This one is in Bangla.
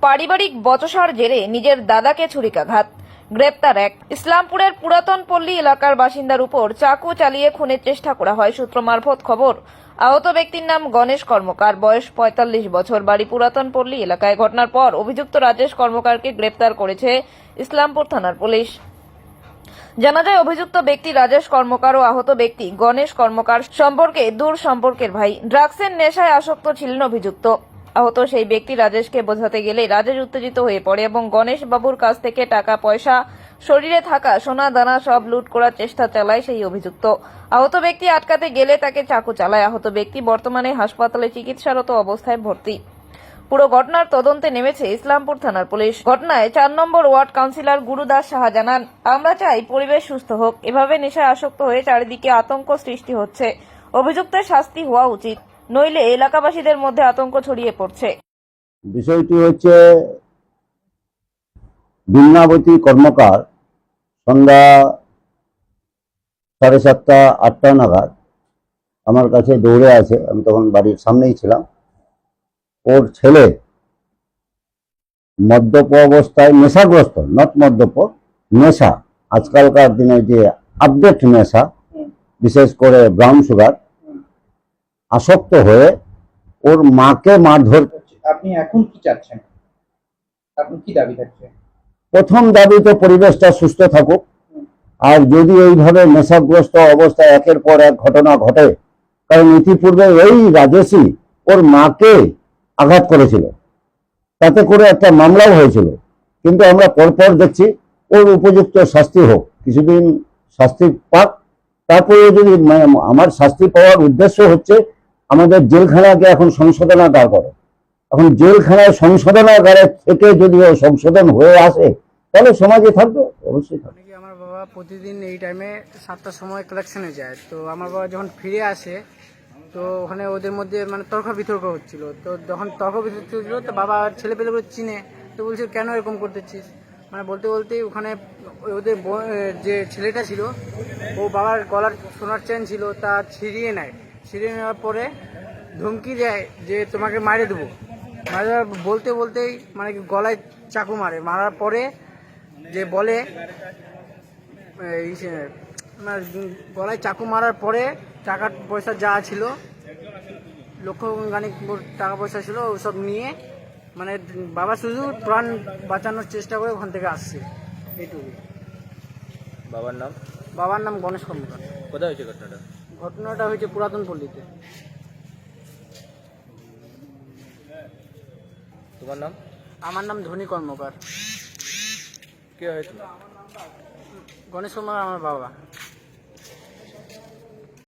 পারিবারিক বচসার জেরে নিজের দাদাকে ছুরিকাঘাত। গ্রেপ্তার এক। ইসলামপুরের পুরাতন পল্লী এলাকার বাসিন্দার উপর চাকু চালিয়ে খুনের চেষ্টা করা হয় সূত্র মারফত খবর। আহত ব্যক্তির নাম গণেশ কর্মকার। বয়স পঁয়তাল্লিশ বছর। বাড়ি পুরাতন পল্লী এলাকায় ঘটনার পর অভিযুক্ত রাজেশ কর্মকারকে গ্রেপ্তার করেছে ইসলামপুর থানার পুলিশ। জানা যায়, অভিযুক্ত ব্যক্তি রাজেশ কর্মকার ও আহত ব্যক্তি গণেশ কর্মকার সম্পর্কে দূর সম্পর্কের ভাই। ড্রাগসের নেশায় আসক্ত ছিলেন অভিযুক্ত। আহত সেই ব্যক্তি রাজেশকে বোঝাতে গেলে রাজেশ উত্তেজিত হয়ে পড়ে এবং গণেশ বাবুর কাছ থেকে টাকা, পয়সা শরীরে থাকা সোনা, দানা সব লুট করার চেষ্টা চালায় সেই অভিযুক্ত। আহত ব্যক্তি আটকাতে গেলে তাকে চাকু চালায়। আহত ব্যক্তি বর্তমানে হাসপাতালে চিকিৎসারত অবস্থায় ভর্তি। পুরো ঘটনার তদন্তে নেমেছে ইসলামপুর থানার পুলিশ। ঘটনায় চার নম্বর ওয়ার্ড কাউন্সিলর গুরুদাস সাহা জানান, আমরা চাই পরিবেশ সুস্থ হোক। এভাবে নেশায় আসক্ত হয়ে চারিদিকে আতঙ্ক সৃষ্টি হচ্ছে। অভিযুক্তের শাস্তি হওয়া উচিত। নইলে এলাকাবাসীদের মধ্যে আতঙ্ক ছড়িয়ে পড়ছে। বিষয়টি হচ্ছে বিন্যাবতী কর্মকার সন্ধ্যা সাড়ে সাতটা, আটটা নাগাদ আমার কাছে দৌড়ে আছে আমি তখন বাড়ির সামনেই ছিলাম। ওর ছেলে মদ্যপ অবস্থায় নেশাগ্রস্ত নট মদ্যপ, নেশা। আজকালকার দিনে যে আপডেট নেশা, বিশেষ করে ব্রাউন সুগার আসক্ত হয়ে ওর মাকে মারধর আপনি এখন কি চাচ্ছেন? আপনি কি দাবি থাকছে প্রথম দাবি তো পরিবেশটা সুস্থ থাকুক। আর যদি এইভাবে নেশাগ্রস্ত অবস্থায় একের পর এক ঘটনা ঘটে কারণ ইতিপূর্বে এই রাজেশই ওর মাকে আঘাত করেছিল। তাতে করে একটা মামলাও হয়েছিল। কিন্তু আমরা পরপর দেখছি ওর উপযুক্ত শাস্তি হোক কিছুদিন শাস্তি পাক। তারপরে যদি আমার শাস্তি পাওয়ার উদ্দেশ্য হচ্ছে আমাদের জেলখানাকে এখন সংশোধনাগার করে এখন জেলখানায় সংশোধনাগারে থেকে যদি ও সংশোধন হয়ে আসে, তাহলে সমাজে থাকবে? অবশ্যই থাকবে। আমার বাবা প্রতিদিন এই টাইমে সাতটার সময় কালেকশনে যায়। তো আমার বাবা যখন ফিরে আসে, তো ওখানে ওদের মধ্যে মানে তর্ক বিতর্ক হচ্ছিল। তো যখন তর্ক বিতর্ক চলছিল তো বাবা ছেলে পেলেগুলো চিনে। তো বলছে, কেন এরকম করতেছিস? মানে বলতে বলতে ওখানে ওদের যে ছেলেটা ছিল, ও বাবার গলার সোনার চেন ছিল, তা ছিঁড়িয়ে নেয়। ছিঁড়িয়ে নেওয়ার পরে ধমকি দেয় যে তোমাকে মারে দেবো। মারে দেওয়ার বলতে বলতেই মানে কি গলায় চাকু মারে। মারার পরে যে বলে এই গলায় চাকু মারার পরে টাকা পয়সা যা ছিল লক্ষ খানিক টাকা পয়সা ছিল ওসব নিয়ে মানে বাবা শুধু প্রাণ বাঁচানোর চেষ্টা করে ওখান থেকে আসছে। এইটুকু বাবার নাম? বাবার নাম গণেশ কর্মকার। কোথায় হয়েছে ঘটনাটা? ঘটনাটা হয়েছে পুরাতন পল্লীতে। তোমার নাম? আমার নাম ধনী কর্মকার। কে হয়েছিল? গণেশ কুমার আমার বাবা।